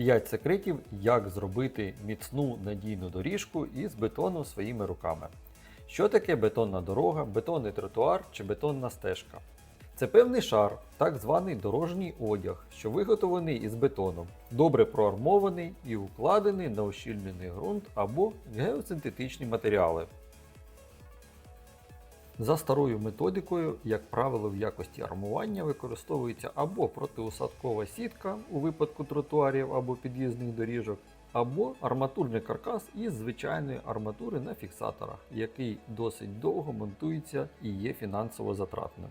5 секретів, як зробити міцну надійну доріжку із бетону своїми руками. Що таке бетонна дорога, бетонний тротуар чи бетонна стежка? Це певний шар, так званий дорожній одяг, що виготовлений із бетону, добре проармований і укладений на ущільнений ґрунт або геосинтетичні матеріали. За старою методикою, як правило, в якості армування використовується або протиусадкова сітка у випадку тротуарів або під'їзних доріжок, або арматурний каркас із звичайної арматури на фіксаторах, який досить довго монтується і є фінансово затратним.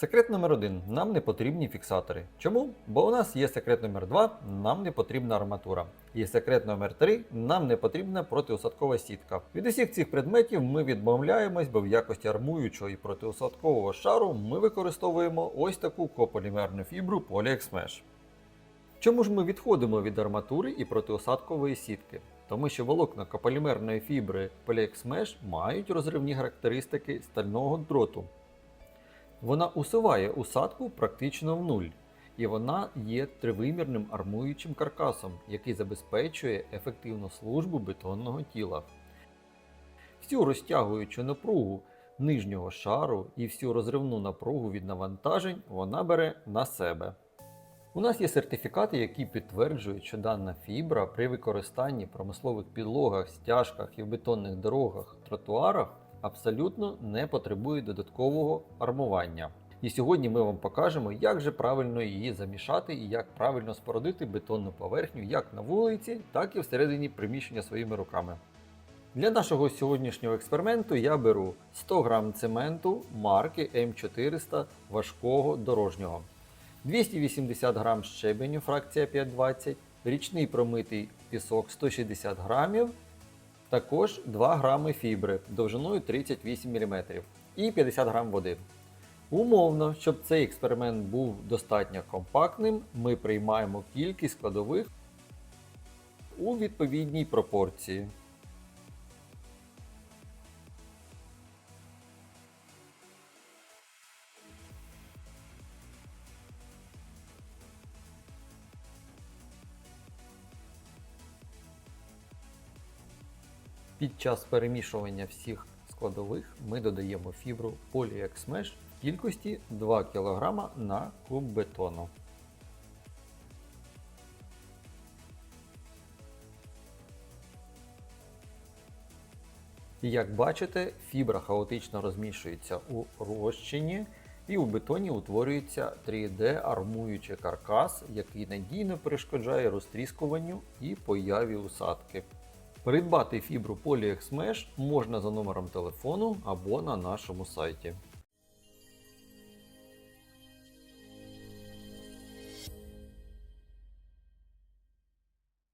Секрет номер один. Нам не потрібні фіксатори. Чому? Бо у нас є секрет номер 2 нам не потрібна арматура. І секрет номер 3 нам не потрібна протиусадкова сітка. Від усіх цих предметів ми відмовляємось, бо в якості армуючого і протиусадкового шару ми використовуємо ось таку кополімерну фібру PolyXmesh. Чому ж ми відходимо від арматури і протиосадкової сітки? Тому що волокна кополімерної фібри PolyXmesh мають розривні характеристики стального дроту. Вона усуває усадку практично в нуль, і вона є тривимірним армуючим каркасом, який забезпечує ефективну службу бетонного тіла. Всю розтягуючу напругу нижнього шару і всю розривну напругу від навантажень вона бере на себе. У нас є сертифікати, які підтверджують, що дана фібра при використанні промислових підлогах, стяжках і в бетонних дорогах, тротуарах абсолютно не потребує додаткового армування. І сьогодні ми вам покажемо, як же правильно її замішати і як правильно спорудити бетонну поверхню як на вулиці, так і всередині приміщення своїми руками. Для нашого сьогоднішнього експерименту я беру 100 г цементу марки М400 важкого дорожнього, 280 г щебеню фракція 520, річний промитий пісок 160 г, також 2 грами фібри довжиною 38 мм і 50 г води. Умовно, щоб цей експеримент був достатньо компактним, ми приймаємо кількість складових у відповідній пропорції. Під час перемішування всіх складових ми додаємо фібру PolyXmesh в кількості 2 кг на куб бетону. Як бачите, фібра хаотично розмішується у розчині і у бетоні утворюється 3D армуючий каркас, який надійно перешкоджає розтріскуванню і появі усадки. Придбати фібру PolyXmesh можна за номером телефону або на нашому сайті.